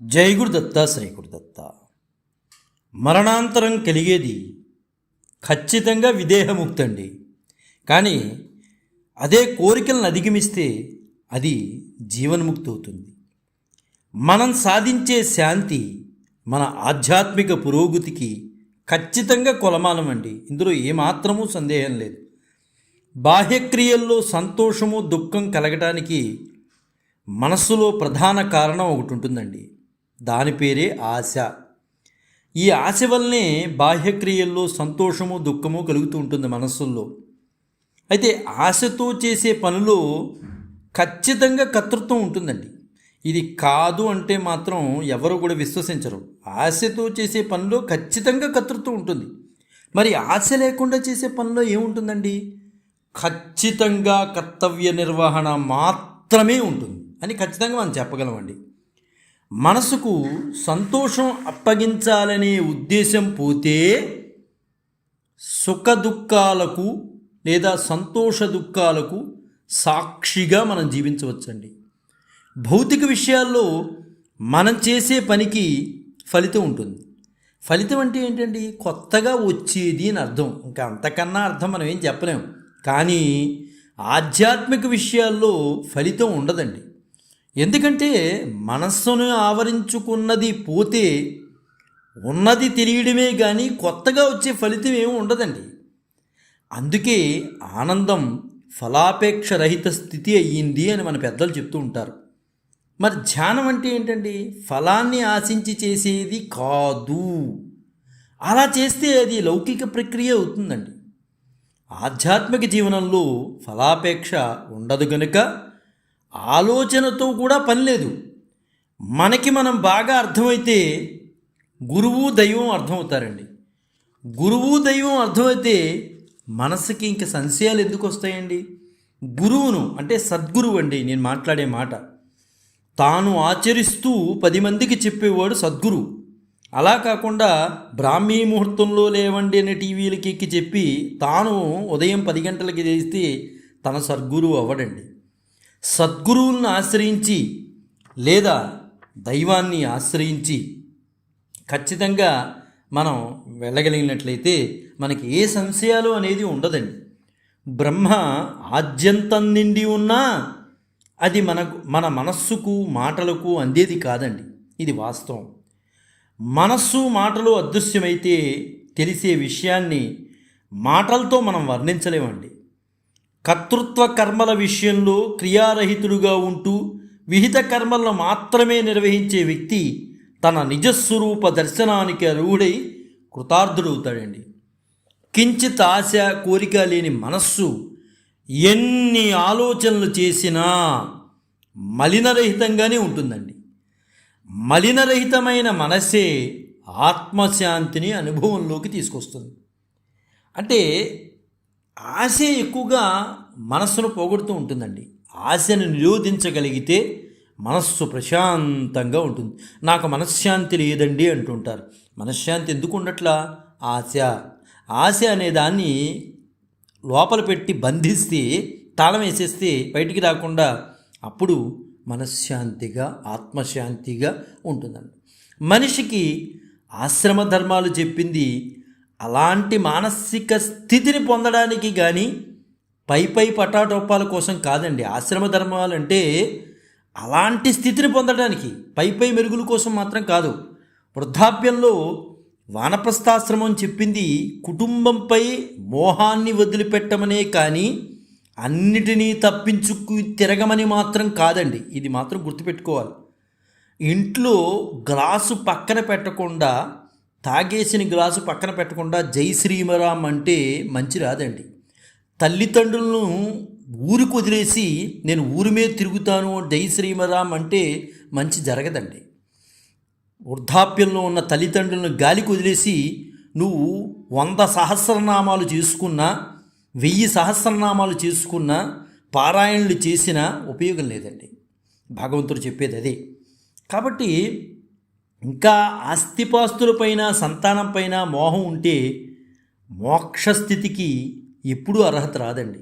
జై గురుదత్త శ్రీ గురుదత్త మరణాంతరం కలిగేది ఖచ్చితంగా విదేహముక్తి అండి కానీ అదే కోరికలను అధిగమిస్తే అది జీవన్ముక్తి అవుతుంది మనం సాధించే శాంతి మన ఆధ్యాత్మిక పురోగతికి ఖచ్చితంగా కొలమానం అండి ఇందులో ఏమాత్రమూ సందేహం లేదు. బాహ్యక్రియల్లో సంతోషము దుఃఖం కలగటానికి మనస్సులో ప్రధాన కారణం ఒకటి ఉంటుందండి దాని పేరే ఆశ. ఈ ఆశ వల్లనే బాహ్యక్రియల్లో సంతోషము దుఃఖము కలుగుతూ ఉంటుంది మనస్సుల్లో. అయితే ఆశతో చేసే పనిలో ఖచ్చితంగా కర్తృత్వం ఉంటుందండి. ఇది కాదు అంటే మాత్రం ఎవరు కూడా విశ్వసించరు. ఆశతో చేసే పనిలో ఖచ్చితంగా కర్తృత్వం ఉంటుంది. మరి ఆశ లేకుండా చేసే పనిలో ఏముంటుందండి? ఖచ్చితంగా కర్తవ్య నిర్వహణ మాత్రమే ఉంటుంది అని ఖచ్చితంగా మనం చెప్పగలమండి. మనసుకు సంతోషం అప్పగించాలనే ఉద్దేశం పోతే సుఖ దుఃఖాలకు లేదా సంతోష దుఃఖాలకు సాక్షిగా మనం జీవించవచ్చండి. భౌతిక విషయాల్లో మనం చేసే పనికి ఫలితం ఉంటుంది. ఫలితం అంటే ఏంటండి? కొత్తగా వచ్చేది అని అర్థం. ఇంకా అంతకన్నా అర్థం మనం ఏం చెప్పలేం. కానీ ఆధ్యాత్మిక విషయాల్లో ఫలితం ఉండదండి. ఎందుకంటే మనస్సును ఆవరించుకున్నది పోతే ఉన్నది తెలియడమే కానీ కొత్తగా వచ్చే ఫలితం ఏమి ఉండదండి. అందుకే ఆనందం ఫలాపేక్ష రహిత స్థితి అయ్యింది అని మన పెద్దలు చెప్తూ ఉంటారు. మరి ధ్యానం అంటే ఏంటండి? ఫలాన్ని ఆశించి చేసేది కాదు. అలా చేస్తే అది లౌకిక ప్రక్రియ అవుతుందండి. ఆధ్యాత్మిక జీవనంలో ఫలాపేక్ష ఉండదు గనుక ఆలోచనతో కూడా పని లేదు. మనకి మనం బాగా అర్థమైతే గురువు దైవం అర్థమవుతారండి. గురువు దైవం అర్థమైతే మనసుకి ఇంక సంశయాలు ఎందుకు వస్తాయండి? గురువును అంటే సద్గురువు అండి నేను మాట్లాడే మాట. తాను ఆచరిస్తూ పది మందికి చెప్పేవాడు సద్గురు అలా కాకుండా బ్రాహ్మీ ముహూర్తంలో లేవండి అనే టీవీలకి ఎక్కి చెప్పి తాను ఉదయం పది గంటలకి చేస్తే తన సద్గురువు అవ్వడండి. సద్గురువులను ఆశ్రయించి లేదా దైవాన్ని ఆశ్రయించి ఖచ్చితంగా మనం వెళ్ళగలిగినట్లయితే మనకి ఏ సంశయాలు అనేది ఉండదండి. బ్రహ్మ ఆద్యంతం నిండి ఉన్నా అది మనకు మన మనస్సుకు మాటలకు అందేది కాదండి. ఇది వాస్తవం. మనస్సు మాటలు అదృశ్యమైతే తెలిసే విషయాన్ని మాటలతో మనం వర్ణించలేమండి. కర్తృత్వ కర్మల విషయంలో క్రియారహితుడుగా ఉంటూ విహిత కర్మలను మాత్రమే నిర్వహించే వ్యక్తి తన నిజస్వరూప దర్శనానికి అర్హుడై కృతార్థుడవుతాడండి. కించిత్ ఆశ కోరిక లేని మనస్సు ఎన్ని ఆలోచనలు చేసినా మలినరహితంగానే ఉంటుందండి. మలినరహితమైన మనసే ఆత్మశాంతిని అనుభవంలోకి తీసుకొస్తుంది. అంటే ఆశ ఎక్కువగా మనస్సును పోగొడుతూ ఉంటుందండి. ఆశను నిరోధించగలిగితే మనస్సు ప్రశాంతంగా ఉంటుంది. నాకు మనశ్శాంతి లేదండి అంటుంటారు. మనశ్శాంతి ఎందుకు ఉండట్లా ఆశ. ఆశ అనే దాన్ని లోపల పెట్టి బంధిస్తే తాళం వేసేస్తే బయటికి రాకుండా అప్పుడు మనశ్శాంతిగా ఆత్మశాంతిగా ఉంటుందండి. మనిషికి ఆశ్రమ ధర్మాలు చెప్పింది అలాంటి మానసిక స్థితిని పొందడానికి కానీ పై పై పటాటోపాల కోసం కాదండి. ఆశ్రమ ధర్మాలు అంటే అలాంటి స్థితిని పొందడానికి పై పై మెరుగుల కోసం మాత్రం కాదు. వృద్ధాప్యంలో వానప్రస్థాశ్రమం చెప్పింది కుటుంబంపై మోహాన్ని వదిలిపెట్టమనే కానీ అన్నిటినీ తప్పించుకు తిరగమని మాత్రం కాదండి. ఇది మాత్రం గుర్తుపెట్టుకోవాలి. ఇంట్లో గ్లాసు పక్కన పెట్టకుండా తాగేసిన గ్లాసు పక్కన పెట్టకుండా జై శ్రీమరామ్ అంటే మంచి రాదండి. తల్లిదండ్రులను ఊరికి వదిలేసి నేను ఊరి మీద తిరుగుతాను జై శ్రీమరామ్ అంటే మంచి జరగదండి. వృద్ధాప్యంలో ఉన్న తల్లిదండ్రులను గాలికి వదిలేసి నువ్వు వంద సహస్రనామాలు చేసుకున్నా వెయ్యి సహస్రనామాలు చేసుకున్నా పారాయణలు చేసినా ఉపయోగం లేదండి. భగవంతుడు చెప్పేది అదే. కాబట్టి ఇంకా ఆస్తిపాస్తులపైన సంతానంపైన మోహం ఉంటే మోక్షస్థితికి ఎప్పుడూ అర్హత రాదండి.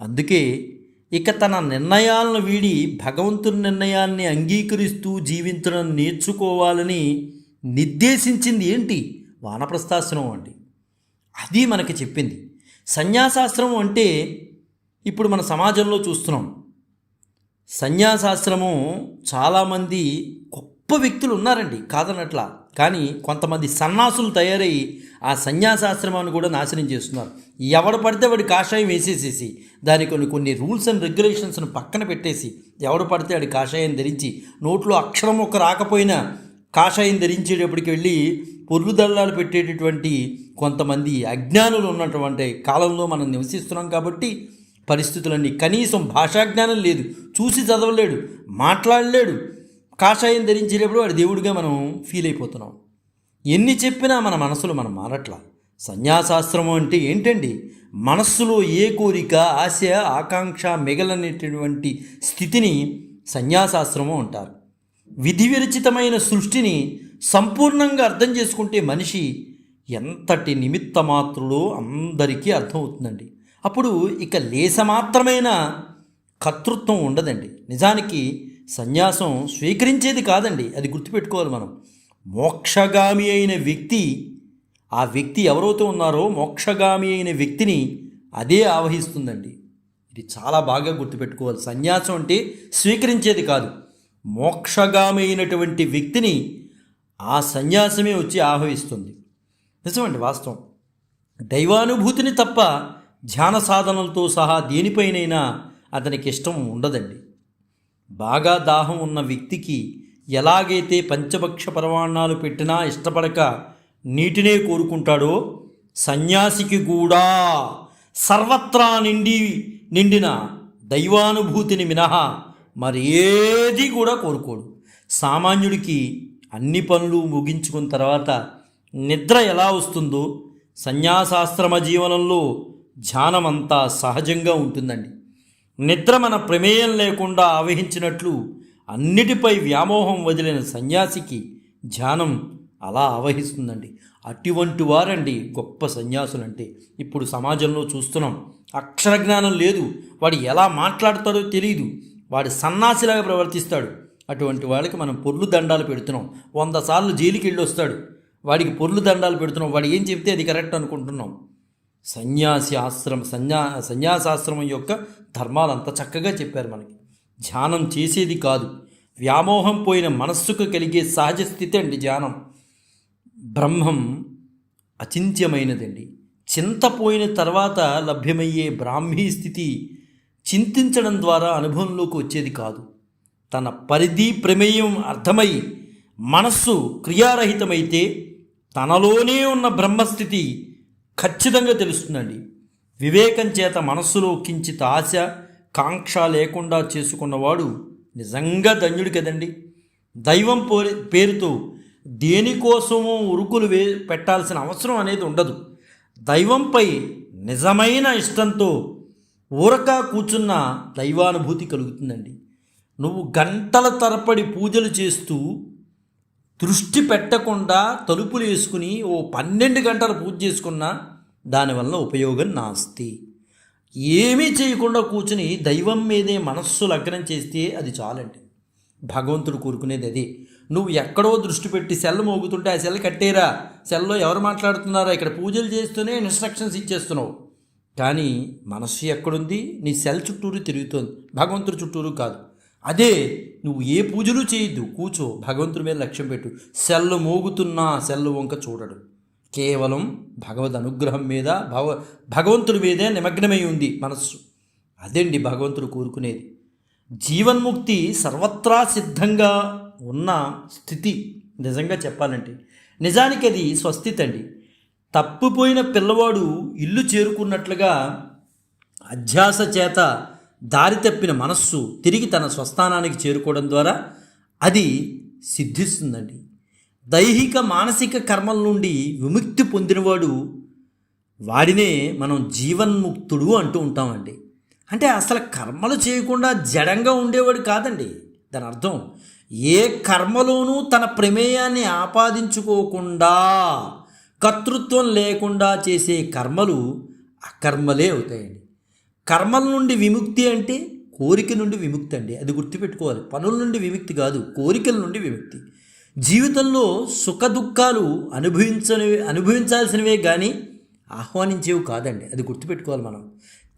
అందుకే ఇక తన నిర్ణయాలను వీడి భగవంతుని నిర్ణయాన్ని అంగీకరిస్తూ జీవించడం నేర్చుకోవాలని నిర్దేశించింది ఏంటి? వానప్రస్థాశ్రమం అండి. అది మనకి చెప్పింది. సన్యాసాశ్రమం అంటే ఇప్పుడు మన సమాజంలో చూస్తున్నాం. సన్యాసాశ్రమం చాలామంది గొప్ప వ్యక్తులు ఉన్నారండి కాదనట్లా. కానీ కొంతమంది సన్నాసులు తయారై ఆ సన్యాసాశ్రమాన్ని కూడా నాశనం చేస్తున్నారు. ఎవడు పడితే వాడి కాషాయం వేసేసేసి దాని కొన్ని కొన్ని రూల్స్ అండ్ రెగ్యులేషన్స్ను పక్కన పెట్టేసి ఎవడు పడితే వాడి కాషాయం ధరించి నోట్లో అక్షరం ఒక రాకపోయినా కాషాయం ధరించేటప్పటికి వెళ్ళి పొరుగు దళాలు పెట్టేటటువంటి కొంతమంది అజ్ఞానులు ఉన్నటువంటి కాలంలో మనం నివసిస్తున్నాం కాబట్టి పరిస్థితులన్నీ కనీసం భాషాజ్ఞానం లేదు. చూసి చదవలేడు మాట్లాడలేడు కాషాయం ధరించేటప్పుడు వాడి దేవుడిగా మనం ఫీల్ అయిపోతున్నాం. ఎన్ని చెప్పినా మన మనసులో మనం మారట్లా. సన్యాసాశ్రమం అంటే ఏంటండి? మనస్సులో ఏ కోరిక ఆశ ఆకాంక్ష మిగలనేటటువంటి స్థితిని సన్యాసాశ్రమం అంటారు. విధి విరచితమైన సృష్టిని సంపూర్ణంగా అర్థం చేసుకుంటే మనిషి ఎంతటి నిమిత్త మాత్రుడో అందరికీ అర్థమవుతుందండి. అప్పుడు ఇక లేసమాత్రమైన కర్తృత్వం ఉండదండి. నిజానికి సన్యాసం స్వీకరించేది కాదండి. అది గుర్తుపెట్టుకోవాలి మనం. మోక్షగామి అయిన వ్యక్తి ఆ వ్యక్తి ఎవరైతే ఉన్నారో మోక్షగామి అయిన వ్యక్తిని అదే ఆవహిస్తుందండి. ఇది చాలా బాగా గుర్తుపెట్టుకోవాలి. సన్యాసం అంటే స్వీకరించేది కాదు. మోక్షగామి అయినటువంటి వ్యక్తిని ఆ సన్యాసమే వచ్చి ఆహ్వానిస్తుంది నిజమండి వాస్తవం. దైవానుభూతిని తప్ప ధ్యాన సాధనలతో సహా దేనిపైనైనా అతనికి ఇష్టం ఉండదండి. బాగా దాహం ఉన్న వ్యక్తికి ఎలాగైతే పంచభక్ష పరమాణాలు పెట్టినా ఇష్టపడక నీటినే కోరుకుంటాడో సన్యాసికి కూడా సర్వత్రా నిండి నిండిన దైవానుభూతిని మినహా మరి ఏది కూడా కోరుకోడు. సామాన్యుడికి అన్ని పనులు ముగించుకున్న తర్వాత నిద్ర ఎలా వస్తుందో సన్యాసాశ్రమ జీవనంలో ధ్యానమంతా సహజంగా ఉంటుందండి. నిద్ర మన ప్రమేయం లేకుండా ఆవహించినట్లు అన్నిటిపై వ్యామోహం వదిలిన సన్యాసికి ధ్యానం అలా ఆవహిస్తుందండి. అటువంటి వారండి గొప్ప సన్యాసులంటే. ఇప్పుడు సమాజంలో చూస్తున్నాం అక్షర జ్ఞానం లేదు. వాడు ఎలా మాట్లాడతాడో తెలియదు వాడు సన్నాసిలాగా ప్రవర్తిస్తాడు. అటువంటి వాళ్ళకి మనం పొర్లు దండాలు పెడుతున్నాం. వంద సార్లు జైలుకి వెళ్ళి వస్తాడు వాడికి పొర్లు దండాలు పెడుతున్నాం. వాడు ఏం చెప్తే అది కరెక్ట్ అనుకుంటున్నాం. సన్యాసి ఆశ్రమం సన్యా సన్యాసాశ్రమం యొక్క ధర్మాలు అంత చక్కగా చెప్పారు మనకి. ధ్యానం చేసేది కాదు. వ్యామోహం పోయిన మనస్సుకు కలిగే సహజ స్థితి అండి ధ్యానం. బ్రహ్మం అచింత్యమైనదండి. చింతపోయిన తర్వాత లభ్యమయ్యే బ్రాహ్మీ స్థితి చింతించడం ద్వారా అనుభవంలోకి వచ్చేది కాదు. తన పరిధి ప్రమేయం అర్థమై మనస్సు క్రియారహితమైతే తనలోనే ఉన్న బ్రహ్మస్థితి ఖచ్చితంగా తెలుస్తుందండి. వివేకం చేత మనస్సులో కించిత ఆశ కాంక్ష లేకుండా చేసుకున్నవాడు నిజంగా ధన్యుడు కదండి. దైవం పోరి పేరుతో దేనికోసమో ఉరుకులు వే పెట్టాల్సిన అవసరం అనేది ఉండదు. దైవంపై నిజమైన ఇష్టంతో ఊరక కూర్చున్న దైవానుభూతి కలుగుతుందండి. నువ్వు గంటల తరపడి పూజలు చేస్తూ దృష్టి పెట్టకుండా తలుపులు వేసుకుని ఓ పన్నెండు గంటలు పూజ చేసుకున్నా దానివల్ల ఉపయోగం నాస్తి. ఏమీ చేయకుండా కూర్చుని దైవం మీదే మనస్సు లగ్నం చేస్తే అది చాలండి. భగవంతుడు కోరుకునేది అదే. నువ్వు ఎక్కడో దృష్టి పెట్టి సెల్ మోగుతుంటే ఆ సెల్ కట్టేరా. సెల్లో ఎవరు మాట్లాడుతున్నారా? ఇక్కడ పూజలు చేస్తూనే ఇన్స్ట్రక్షన్స్ ఇచ్చేస్తున్నావు. కానీ మనస్సు ఎక్కడుంది? నీ సెల్ చుట్టూరు తిరుగుతోంది. భగవంతుడి చుట్టూరు కాదు. అదే నువ్వు ఏ పూజలు చేయొద్దు. కూర్చో. భగవంతుడి మీద లక్ష్యం పెట్టు. సెల్లు మోగుతున్నా సెల్లు వంక చూడడు. కేవలం భగవద్ అనుగ్రహం మీద భగవ భగవంతుడి మీదే నిమగ్నమై ఉంది మనస్సు. అదండి భగవంతుడు కోరుకునేది? జీవన్ముక్తి సర్వత్రా సిద్ధంగా ఉన్న స్థితి. నిజంగా చెప్పాలంటే నిజానికి అది స్వస్థితి అండి తప్పిపోయిన పిల్లవాడు ఇల్లు చేరుకున్నట్లుగా అధ్యాస చేత దారి తప్పిన మనస్సు తిరిగి తన స్వస్థానానికి చేరుకోవడం ద్వారా అది సిద్ధిస్తుందండి. దైహిక మానసిక కర్మల నుండి విముక్తి పొందినవాడు వాడినే మనం జీవన్ముక్తుడు అంటూ ఉంటామండి. అంటే అసలు కర్మలు చేయకుండా జడంగా ఉండేవాడు కాదండి. దాని అర్థం ఏ కర్మలోనూ తన ప్రమేయాన్ని ఆపాదించుకోకుండా కర్తృత్వం లేకుండా చేసే కర్మలు అకర్మలే అవుతాయండి. కర్మల నుండి విముక్తి అంటే కోరిక నుండి విముక్తి అండి. అది గుర్తుపెట్టుకోవాలి. పనుల నుండి విముక్తి కాదు కోరికల నుండి విముక్తి. జీవితంలో సుఖ దుఃఖాలు అనుభవించనివి అనుభవించాల్సినవే కానీ ఆహ్వానించేవి కాదండి. అది గుర్తుపెట్టుకోవాలి మనం.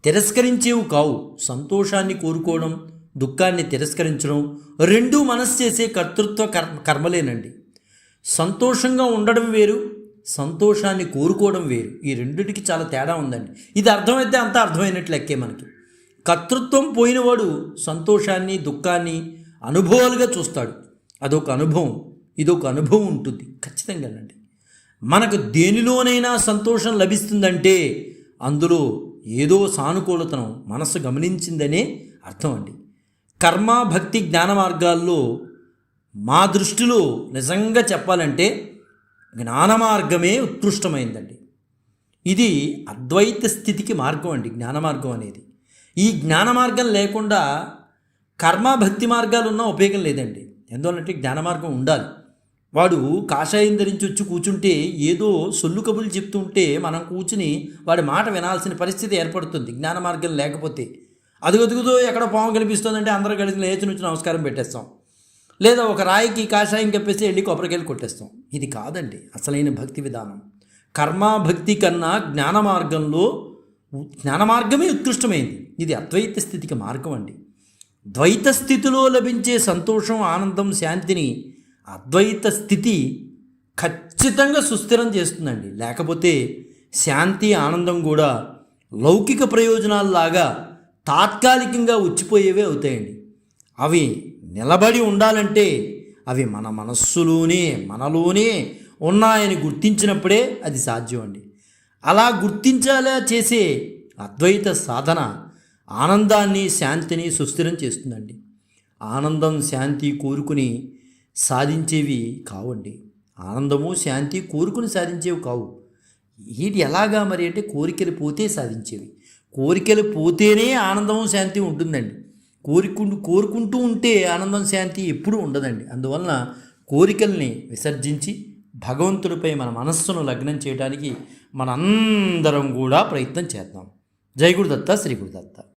తిరస్కరించేవి కావు. సంతోషాన్ని కోరుకోవడం దుఃఖాన్ని తిరస్కరించడం రెండూ మనసు చేసే కర్తృత్వ కర్మ కర్మలేనండి. సంతోషంగా ఉండడం వేరు సంతోషాన్ని కోరుకోవడం వేరు. ఈ రెండింటికి చాలా తేడా ఉందండి. ఇది అర్థమైతే అంత అర్థమైనట్లు లెక్కే మనకి. కర్తృత్వం పోయినవాడు సంతోషాన్ని దుఃఖాన్ని అనుభవాలుగా చూస్తాడు. అదొక అనుభవం. ఇదొక అనుభవం ఉంటుంది. ఖచ్చితంగానండి మనకు దేనిలోనైనా సంతోషం లభిస్తుందంటే అందులో ఏదో సానుకూలతను మనసు గమనించిందనే అర్థం అండి. కర్మ భక్తి జ్ఞాన మార్గాల్లో మా దృష్టిలో నిజంగా చెప్పాలంటే జ్ఞాన మార్గమే ఉత్కృష్టమైందండి. ఇది అద్వైత స్థితికి మార్గం అండి జ్ఞాన మార్గం అనేది. ఈ జ్ఞాన మార్గం లేకుండా కర్మ భక్తి మార్గాలు ఉన్నా ఉపయోగం లేదండి. ఎందువల్లంటే జ్ఞాన మార్గం ఉండాలి. వాడు కాషాయం ధరించి వచ్చి కూర్చుంటే ఏదో సొల్లు కబులు చెప్తుంటే మనం కూర్చుని వాడి మాట వినాల్సిన పరిస్థితి ఏర్పడుతుంది. జ్ఞాన మార్గం లేకపోతే. అదుగదుగుతో ఎక్కడ పాము కనిపిస్తుందంటే అందరూ కలిసి లేచి నుంచి నమస్కారం పెట్టేస్తాం. లేదా ఒక రాయికి కాషాయం చెప్పేసి వెళ్ళి కొబ్బరికాయలు కొట్టేస్తాం. ఇది కాదండి. అసలైన భక్తి విధానం. కర్మ భక్తి కన్నా జ్ఞాన మార్గంలో జ్ఞాన మార్గమే ఉత్కృష్టమైంది. ఇది అద్వైత స్థితికి మార్గం అండి. ద్వైత స్థితిలో లభించే సంతోషం ఆనందం శాంతిని అద్వైత స్థితి ఖచ్చితంగా సుస్థిరం చేస్తుందండి. లేకపోతే శాంతి ఆనందం కూడా లౌకిక ప్రయోజనాల్లాగా తాత్కాలికంగా ఉచ్చిపోయేవే అవుతాయండి. అవి నిలబడి ఉండాలంటే అవి మన మనస్సులోనే మనలోనే ఉన్నాయని గుర్తించినప్పుడే అది సాధ్యం అండి అలా గుర్తించేలా చేసే అద్వైత సాధన ఆనందాన్ని శాంతిని సుస్థిరం చేస్తుందండి. ఆనందం శాంతి కోరుకుని సాధించేవి కావండి. ఆనందము శాంతి కోరుకుని సాధించేవి కావు. వీటి ఎలాగా మరి అంటే కోరికలు పోతే సాధించేవి. కోరికలు పోతేనే ఆనందము శాంతి ఉంటుందండి. కోరికుండు కోరుకుంటూ ఉంటే ఆనందం శాంతి ఎప్పుడూ ఉండదండి. అందువలన కోరికల్ని విసర్జించి భగవంతుడిపై మన మనస్సును లగ్నం చేయడానికి మనందరం కూడా ప్రయత్నం చేద్దాం. జై గురుదత్త శ్రీ గురుదత్త.